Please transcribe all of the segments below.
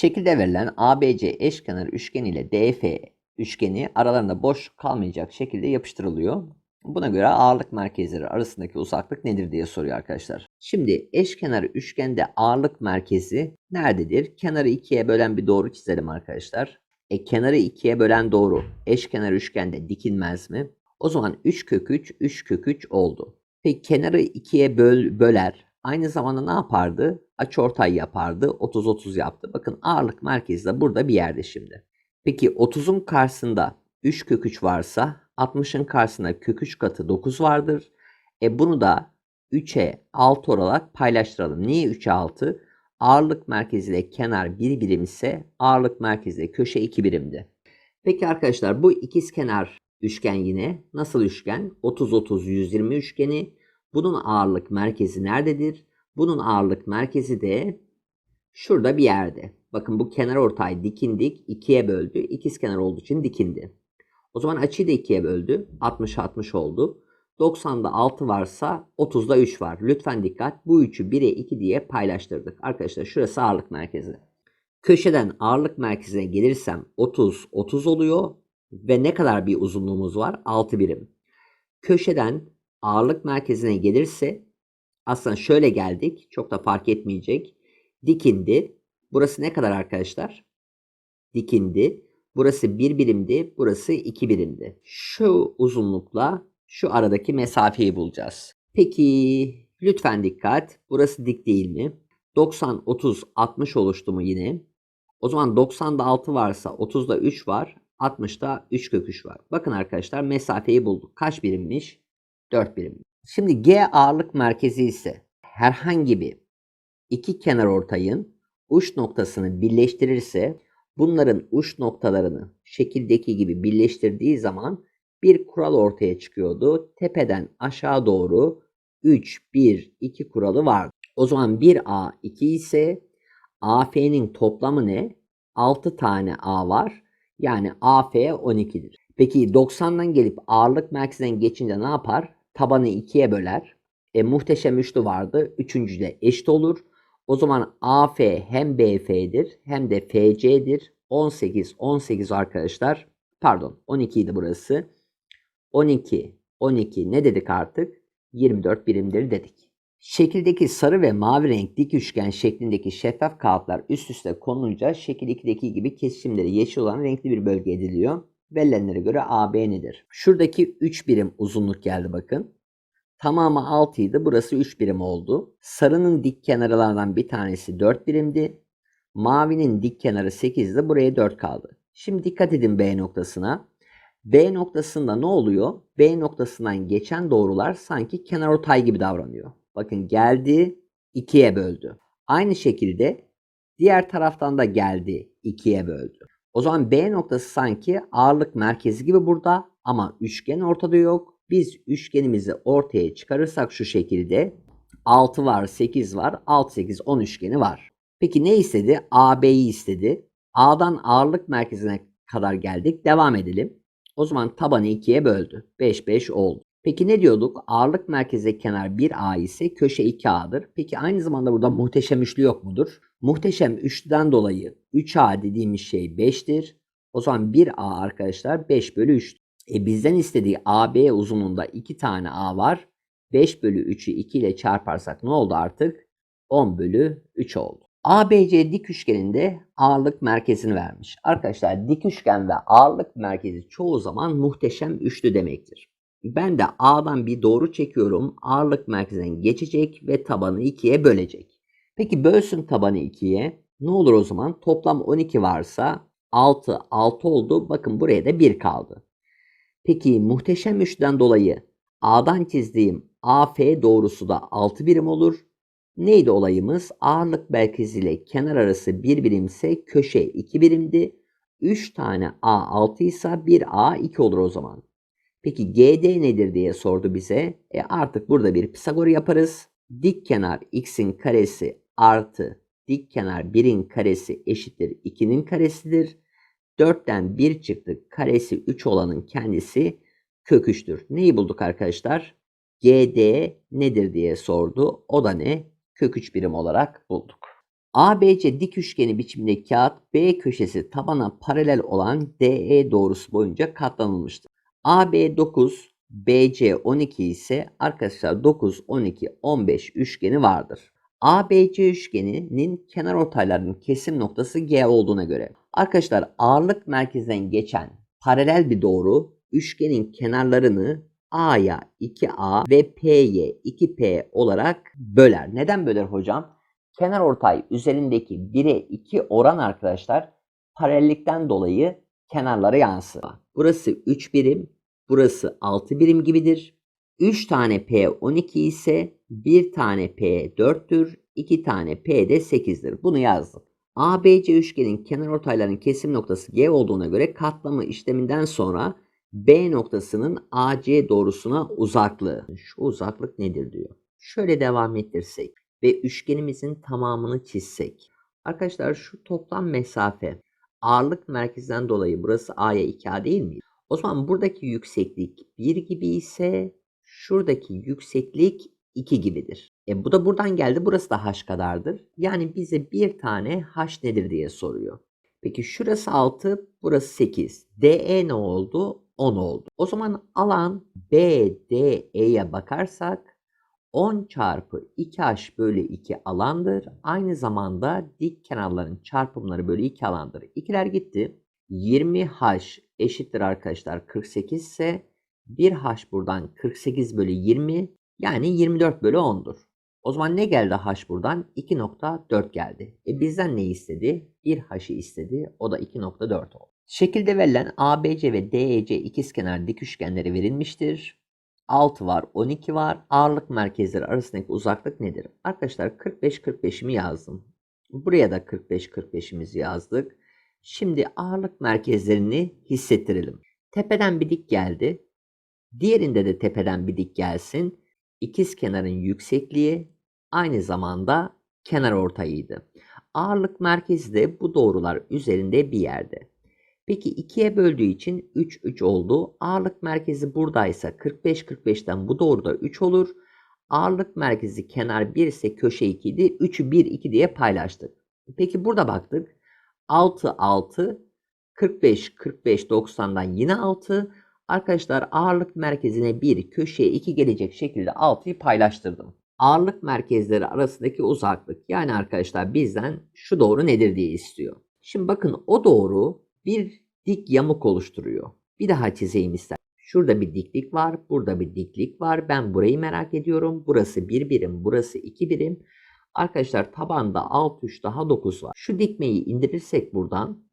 Şekilde verilen ABC eşkenar üçgeni ile DF üçgeni aralarında boş kalmayacak şekilde yapıştırılıyor. Buna göre ağırlık merkezleri arasındaki uzaklık nedir diye soruyor arkadaşlar. Şimdi eşkenar üçgende ağırlık merkezi nerededir? Kenarı ikiye bölen bir doğru çizelim arkadaşlar. E kenarı ikiye bölen doğru eşkenar üçgende dikilmez mi? O zaman 3 kök 3, 3 kök 3 oldu. Peki kenarı ikiye böl, böler. Aynı zamanda ne yapardı? Açıortay yapardı. 30-30 yaptı. Bakın ağırlık merkezi de burada bir yerde şimdi. Peki 30'un karşısında 3 kök 3 varsa 60'ın karşısında kök 3 katı 9 vardır. E bunu da 3'e 6 olarak paylaştıralım. Niye 3'e 6? Ağırlık merkeziyle kenar 1 birim ise ağırlık merkeziyle köşe 2 birimdi. Peki arkadaşlar bu ikiz kenar üçgen yine nasıl üçgen? 30-30-120 üçgeni. Bunun ağırlık merkezi nerededir? Bunun ağırlık merkezi de şurada bir yerde. Bakın bu kenar ortay dikindik. ikiye böldü. İkiz kenar olduğu için dikindi. O zaman açıyı da ikiye böldü. 60-60 oldu. 90'da 6 varsa 30'da 3 var. Lütfen dikkat. Bu 3'ü 1'e 2 diye paylaştırdık. Arkadaşlar şurası ağırlık merkezi. Köşeden ağırlık merkezine gelirsem 30 30 oluyor ve ne kadar bir uzunluğumuz var? 6 birim. Köşeden ağırlık merkezine gelirse aslında şöyle geldik. Çok da fark etmeyecek. Dikindi. Burası ne kadar arkadaşlar? Dikindi. Burası 1 birimdi. Burası 2 birimdi. Şu uzunlukla şu aradaki mesafeyi bulacağız. Peki lütfen dikkat. Burası dik değil mi? 90, 30, 60 oluştu mu yine? O zaman 90'da 6 varsa 30'da 3 var. 60'da 3 kök 3 var. Bakın arkadaşlar mesafeyi bulduk. Kaç birimmiş? 4 birim. Şimdi G ağırlık merkezi ise herhangi bir iki kenar ortayın uç noktasını birleştirirse bunların uç noktalarını şekildeki gibi birleştirdiği zaman bir kural ortaya çıkıyordu. Tepeden aşağı doğru 3, 1, 2 kuralı vardı. O zaman 1A 2 ise AF'nin toplamı ne? 6 tane A var. Yani AF 12'dir. Peki 90'dan gelip ağırlık merkezinden geçince ne yapar? Tabanı 2'ye böler. E, muhteşem üçlü vardı. Üçüncü de eşit olur. O zaman AF hem BF'dir hem de FC'dir. 18, 18 arkadaşlar. Pardon 12 idi burası. 12, 12 ne dedik artık? 24 birimdir dedik. Şekildeki sarı ve mavi renk dik üçgen şeklindeki şeffaf kağıtlar üst üste konulunca şekil 2'deki gibi kesişimleri yeşil olan renkli bir bölge ediliyor. Verilenlere göre AB nedir? Şuradaki 3 birim uzunluk geldi bakın. Tamamı 6 idi. Burası 3 birim oldu. Sarının dik kenarlardan bir tanesi 4 birimdi. Mavinin dik kenarı 8'di. Buraya 4 kaldı. Şimdi dikkat edin B noktasına. B noktasında ne oluyor? B noktasından geçen doğrular sanki kenar ortay gibi davranıyor. Bakın geldi, ikiye böldü. Aynı şekilde diğer taraftan da geldi, ikiye böldü. O zaman B noktası sanki ağırlık merkezi gibi burada ama üçgen ortada yok. Biz üçgenimizi ortaya çıkarırsak şu şekilde 6 var, 8 var, 6, 8, 10 üçgeni var. Peki ne istedi? AB'yi istedi. A'dan ağırlık merkezine kadar geldik. Devam edelim. O zaman tabanı 2'ye böldü. 5, 5 oldu. Peki ne diyorduk? Ağırlık merkezi kenar 1A ise köşe 2A'dır. Peki aynı zamanda burada muhteşem üçlü yok mudur? Muhteşem üçlüden dolayı 3A dediğimiz şey 5'tir. O zaman 1A arkadaşlar 5 bölü 3. E bizden istediği AB uzunluğunda 2 tane A var. 5 bölü 3'ü 2 ile çarparsak ne oldu artık? 10 bölü 3 oldu. ABC dik üçgeninde ağırlık merkezini vermiş. Arkadaşlar dik üçgen ve ağırlık merkezi çoğu zaman muhteşem üçlü demektir. Ben de A'dan bir doğru çekiyorum. Ağırlık merkezinden geçecek ve tabanı 2'ye bölecek. Peki bölsün tabanı 2'ye. Ne olur o zaman? Toplam 12 varsa 6, 6 oldu. Bakın buraya da 1 kaldı. Peki muhteşem üçlüden dolayı A'dan çizdiğim AF doğrusu da 6 birim olur. Neydi olayımız? Ağırlık merkezi ile kenar arası 1 birimse köşe 2 birimdi. 3 tane A 6 ise 1 A 2 olur o zaman. Peki GD nedir diye sordu bize. E artık burada bir Pisagor yaparız. Dik kenar x'in karesi artı dik kenar 1'in karesi eşittir 2'nin karesidir. 4'ten 1 çıktı. Karesi 3 olanın kendisi kök 3'tür. Neyi bulduk arkadaşlar? GD nedir diye sordu. O da ne? Kök 3 birim olarak bulduk. ABC dik üçgeni biçimindeki kağıt B köşesi tabana paralel olan DE doğrusu boyunca katlanılmıştır. AB 9, BC 12 ise arkadaşlar 9, 12, 15 üçgeni vardır. ABC üçgeninin kenar ortaylarının kesim noktası G olduğuna göre arkadaşlar ağırlık merkezinden geçen paralel bir doğru üçgenin kenarlarını A'ya 2A ve P'ye 2P olarak böler. Neden böler hocam? Kenar ortay üzerindeki 1'e 2 oran arkadaşlar paralellikten dolayı kenarlara yansır. Burası 3 birim, burası 6 birim gibidir. 3 tane P 12 ise 1 tane P 4'tür, 2 tane P de 8'dir. Bunu yazdık. ABC üçgenin kenar ortaylarının kesim noktası G olduğuna göre katlama işleminden sonra B noktasının AC doğrusuna uzaklığı. Şu uzaklık nedir diyor. Şöyle devam ettirsek ve üçgenimizin tamamını çizsek. Arkadaşlar şu toplam mesafe ağırlık merkezden dolayı burası A'ya 2A değil mi? O zaman buradaki yükseklik 1 gibi ise şuradaki yükseklik 2 gibidir. E bu da buradan geldi. Burası da h kadardır. Yani bize bir tane h nedir diye soruyor. Peki şurası 6, burası 8. DE ne oldu? 10 oldu. O zaman alan BDE'ye bakarsak 10 çarpı 2h bölü 2 alandır. Aynı zamanda dik kenarların çarpımları bölü 2 alandır. İkiler gitti. 20h eşittir arkadaşlar 48 ise 1h buradan 48 bölü 20 yani 24 bölü 10'dur. O zaman ne geldi h buradan? 2.4 geldi. E bizden ne istedi? 1h'ı istedi. O da 2.4 oldu. Şekilde verilen ABC ve DEC ikizkenar dik üçgenleri verilmiştir. 6 var, 12 var. Ağırlık merkezleri arasındaki uzaklık nedir? Arkadaşlar 45-45'imi yazdım. Buraya da 45-45'imizi yazdık. Şimdi ağırlık merkezlerini hissettirelim. Tepeden bir dik geldi. Diğerinde de tepeden bir dik gelsin. İkiz kenarın yüksekliği aynı zamanda kenar ortayıydı. Ağırlık merkezi de bu doğrular üzerinde bir yerde. Peki 2'ye böldüğü için 3 3 oldu. Ağırlık merkezi buradaysa 45 45'ten bu doğruda 3 olur. Ağırlık merkezi kenar 1 ise köşe 2 idi. 3'ü 1 2 diye paylaştık. Peki burada baktık. 6 6 45 45 90'dan yine 6. Arkadaşlar ağırlık merkezine 1 köşeye 2 gelecek şekilde 6'yı paylaştırdım. Ağırlık merkezleri arasındaki uzaklık yani arkadaşlar bizden şu doğru nedir diye istiyor. Şimdi bakın o doğru bir dik yamuk oluşturuyor. Bir daha çizeyim ister. Şurada bir diklik var, burada bir diklik var. Ben burayı merak ediyorum. Burası 1 birim, burası 2 birim. Arkadaşlar tabanda alt üst daha 9 var. Şu dikmeyi indirirsek buradan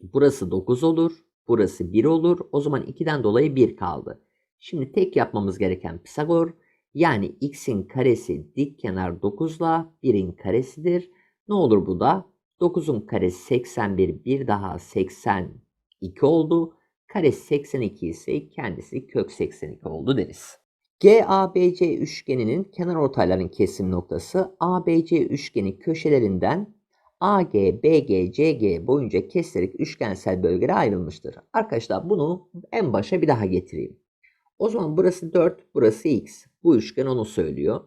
burası 9 olur. Burası 1 olur. O zaman 2'den dolayı 1 kaldı. Şimdi tek yapmamız gereken Pisagor yani x'in karesi dik kenar 9 ile 1'in karesidir. Ne olur bu da? 9'un karesi 81 bir daha 82 oldu. Karesi 82 ise kendisi kök 82 oldu deriz. GABC üçgeninin kenar ortayların kesim noktası ABC üçgeni köşelerinden AG, BG, CG boyunca kesilerek üçgensel bölgelere ayrılmıştır. Arkadaşlar bunu en başa bir daha getireyim. O zaman burası 4, burası x. Bu üçgen onu söylüyor.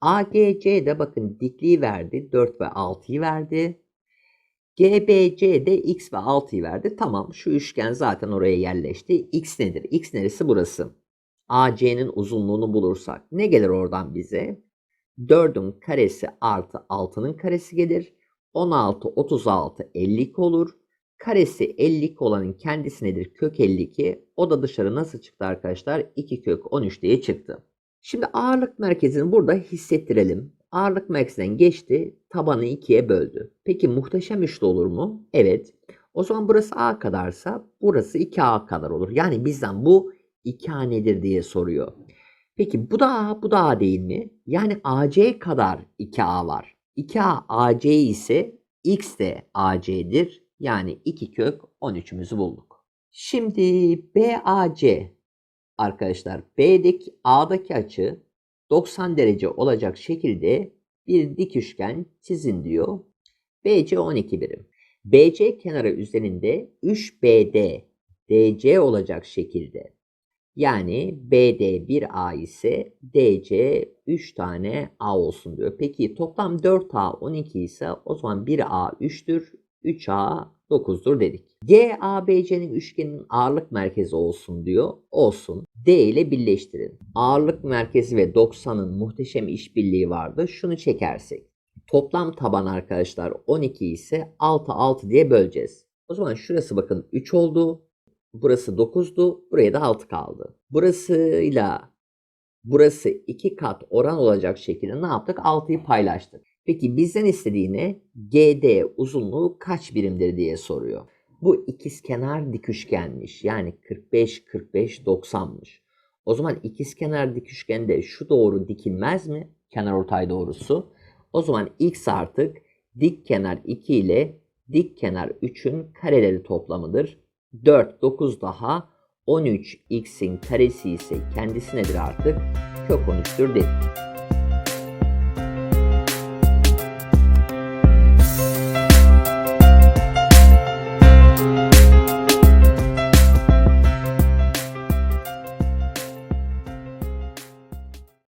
AGC de bakın dikliği verdi. 4 ve 6'yı verdi. GBC de x ve 6'yı verdi. Tamam şu üçgen zaten oraya yerleşti. X nedir? X neresi burası? AC'nin uzunluğunu bulursak ne gelir oradan bize? 4'ün karesi artı 6'nın karesi gelir. 16, 36, 52 olur. Karesi 52 olanın kendisi nedir? Kök 52. O da dışarı nasıl çıktı arkadaşlar? 2 kök 13 diye çıktı. Şimdi ağırlık merkezini burada hissettirelim. Ağırlık merkezinden geçti. Tabanı ikiye böldü. Peki muhteşem üçlü olur mu? Evet. O zaman burası A kadarsa burası 2A kadar olur. Yani bizden bu 2A nedir diye soruyor. Peki bu da A, bu da A değil mi? Yani AC kadar 2A var. 2A AC ise X de AC'dir. Yani 2 kök 13'ümüzü bulduk. Şimdi BAC arkadaşlar B'deki A'daki açı 90 derece olacak şekilde bir dik üçgen çizin diyor. BC 12 birim. BC kenarı üzerinde 3BD DC olacak şekilde Yani BD 1A ise DC 3 tane A olsun diyor. Peki toplam 4A 12 ise o zaman 1A 3'tür, 3A 9'dur dedik. GABC'nin üçgenin ağırlık merkezi olsun diyor. Olsun. D ile birleştirin. Ağırlık merkezi ve 90'ın muhteşem işbirliği vardı. Şunu çekersek. Toplam taban arkadaşlar 12 ise 6 6 diye böleceğiz. O zaman şurası bakın 3 oldu. Burası 9'du. Buraya da 6 kaldı. Burasıyla burası 2 kat oran olacak şekilde ne yaptık? 6'yı paylaştık. Peki bizden istediğine GD uzunluğu kaç birimdir diye soruyor. Bu ikizkenar dik üçgenmiş. Yani 45 45 90'mış. O zaman ikizkenar dik üçgende şu doğru dikilmez mi? Kenar ortay doğrusu. O zaman x artık dik kenar 2 ile dik kenar 3'ün kareleri toplamıdır. 4 9 daha 13 x'in karesi ise kendisi nedir artık? Kök 13'tür dedik.